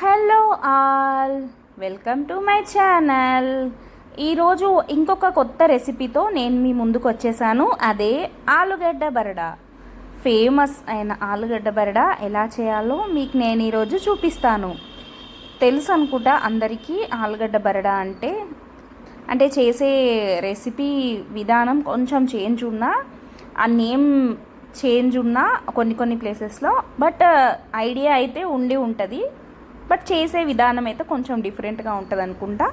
Hello all. Welcome to my channel. ఈరోజు ఇంకొక కొత్త రెసిపీతో నేను మీ ముందుకు వచ్చేసాను. అదే ఆలుగడ్డ బరడా. ఫేమస్ అయిన ఆలుగడ్డ బరడా ఎలా చేయాలో మీకు నేను ఈరోజు చూపిస్తాను. తెలుసు అనుకుంటా అందరికీ ఆలుగడ్డ బరడా అంటే అంటే చేసే రెసిపీ విధానం కొంచెం చేంజ్ ఉన్నా ఆ నేమ్ చేంజ్ ఉన్నా కొన్ని కొన్ని ప్లేసెస్లో బట్ ఐడియా అయితే ఉండి ఉంటుంది. బట్ చేసే విధానం అయితే కొంచెం డిఫరెంట్గా ఉంటుంది అనుకుంటా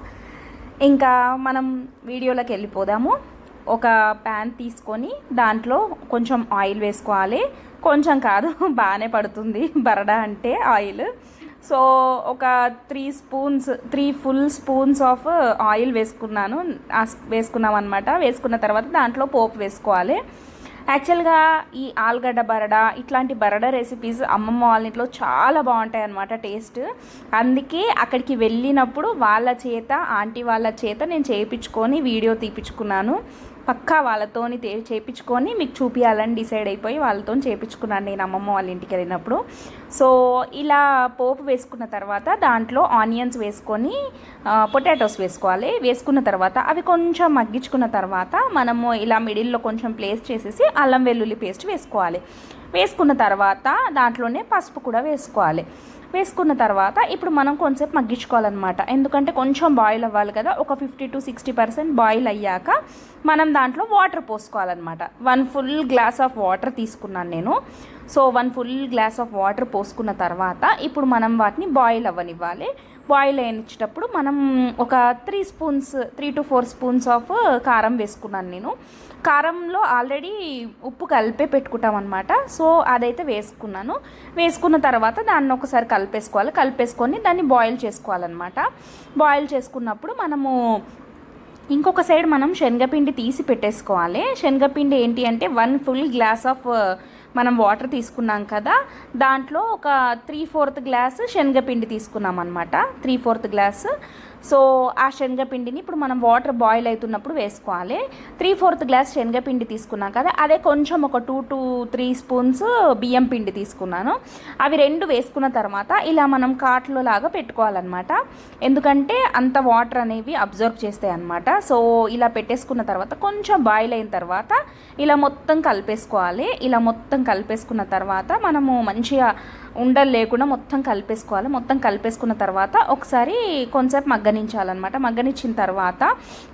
ఇంకా మనం వీడియోలోకి వెళ్ళిపోదాము. ఒక ప్యాన్ తీసుకొని దాంట్లో కొంచెం ఆయిల్ వేసుకోవాలి. కొంచెం కాదు బాగానే పడుతుంది. బరడా అంటే ఆయిల్. సో ఒక three spoons three full spoons of oil వేసుకున్నాను. వేసుకున్నాం అనమాట వేసుకున్న తర్వాత దాంట్లో పోపు వేసుకోవాలి. యాక్చువల్గా ఈ ఆలుగడ్డ బరడా ఇట్లాంటి బరడా రెసిపీస్ అమ్మమ్మ వాళ్ళ ఇంట్లో చాలా బాగుంటాయి అనమాట టేస్ట్ అందుకే అక్కడికి వెళ్ళినప్పుడు వాళ్ళ చేత ఆంటీ వాళ్ళ చేత నేను చేయించుకొని వీడియో తీపించుకున్నాను పక్కా వాళ్ళతోని చేయించుకొని మీకు చూపించాలని డిసైడ్ అయిపోయి వాళ్ళతో చేయించుకున్నాను నేను అమ్మమ్మ వాళ్ళ ఇంటికి వెళ్ళినప్పుడు. సో ఇలా పోపు వేసుకున్న తర్వాత దాంట్లో ఆనియన్స్ వేసుకొని పొటాటోస్ వేసుకోవాలి. వేసుకున్న తర్వాత అవి కొంచెం మగ్గించుకున్న తర్వాత మనము ఇలా మిడిల్లో కొంచెం ప్లేస్ చేసేసి అల్లం వెల్లుల్లి పేస్ట్ వేసుకోవాలి. వేసుకున్న తర్వాత దాంట్లోనే పసుపు కూడా వేసుకోవాలి. వేసుకున్న తర్వాత ఇప్పుడు మనం కొంచెంసేపు మగ్గించుకోవాలన్నమాట. ఎందుకంటే కొంచెం బాయిల్ అవ్వాలి కదా. ఒక fifty to sixty percent boil అయ్యాక మనం దాంట్లో water పోసుకోవాలన్నమాట. One full glass of water తీసుకున్నాను నేను. So one full glass of water పోసుకున్న తర్వాత ఇప్పుడు మనం వాటిని బాయిల్ అవ్వనివ్వాలి. బాయిల్ అయినచ్చేటప్పుడు మనం ఒక three spoons three to four spoons of కారం వేసుకున్నాను నేను. కారంలో ఆల్రెడీ ఉప్పు కలిపే పెట్టుకుంటాం అనమాట సో అదైతే వేసుకున్నాను. వేసుకున్న తర్వాత దాన్ని ఒకసారి కలిపేసుకోవాలి. కలిపేసుకొని దాన్ని బాయిల్ చేసుకోవాలన్నమాట. బాయిల్ చేసుకున్నప్పుడు మనము ఇంకొక సైడ్ మనం శనగపిండి తీసి పెట్టేసుకోవాలి. శనగపిండి ఏంటి అంటే వన్ ఫుల్ గ్లాస్ ఆఫ్ మనం వాటర్ తీసుకున్నాం కదా దాంట్లో ఒక త్రీ ఫోర్త్ గ్లాస్ శనగపిండి తీసుకున్నాం అనమాట త్రీ ఫోర్త్ గ్లాస్ సో ఆ శనగపిండిని ఇప్పుడు మనం వాటర్ బాయిల్ అవుతున్నప్పుడు వేసుకోవాలి. త్రీ ఫోర్త్ గ్లాస్ శనగపిండి తీసుకున్నాం కదా అదే కొంచెం ఒక టూ టు త్రీ స్పూన్స్ బియ్యం పిండి తీసుకున్నాను. అవి రెండు వేసుకున్న తర్వాత ఇలా మనం కాట్లో లాగా పెట్టుకోవాలన్నమాట. ఎందుకంటే అంత వాటర్ అనేవి అబ్జర్వ్ చేస్తాయి అనమాట సో ఇలా పెట్టేసుకున్న తర్వాత కొంచెం బాయిల్ అయిన తర్వాత ఇలా మొత్తం కలిపేసుకోవాలి. ఇలా మొత్తం కలిపేసుకున్న తర్వాత మనము మంచిగా ఉండలు లేకుండా మొత్తం కలిపేసుకోవాలి. మొత్తం కలిపేసుకున్న తర్వాత ఒకసారి కొంచెంసేపు మగ్గనించాలన్నమాట. మగ్గనిచ్చిన తర్వాత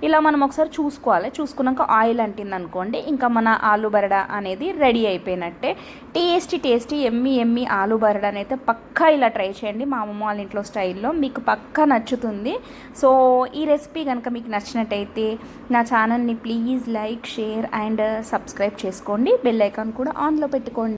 ఇలా మనం ఒకసారి చూసుకోవాలి. చూసుకున్నాక ఆయిల్ అంటింది అనుకోండి ఇంకా మన ఆలు బరడ అనేది రెడీ అయిపోయినట్టే. టేస్టీ టేస్టీ ఎమ్మి ఎమ్మి ఆలు బరడ అయితే పక్కా ఇలా ట్రై చేయండి. మా అమ్మమ్మ వాళ్ళ ఇంట్లో స్టైల్లో మీకు పక్కా నచ్చుతుంది. సో ఈ రెసిపీ కనుక మీకు నచ్చినట్టయితే నా ఛానల్ని please like share and subscribe చేసుకోండి. బెల్ ఐకాన్ కూడా ఆన్లో పెట్టుకోండి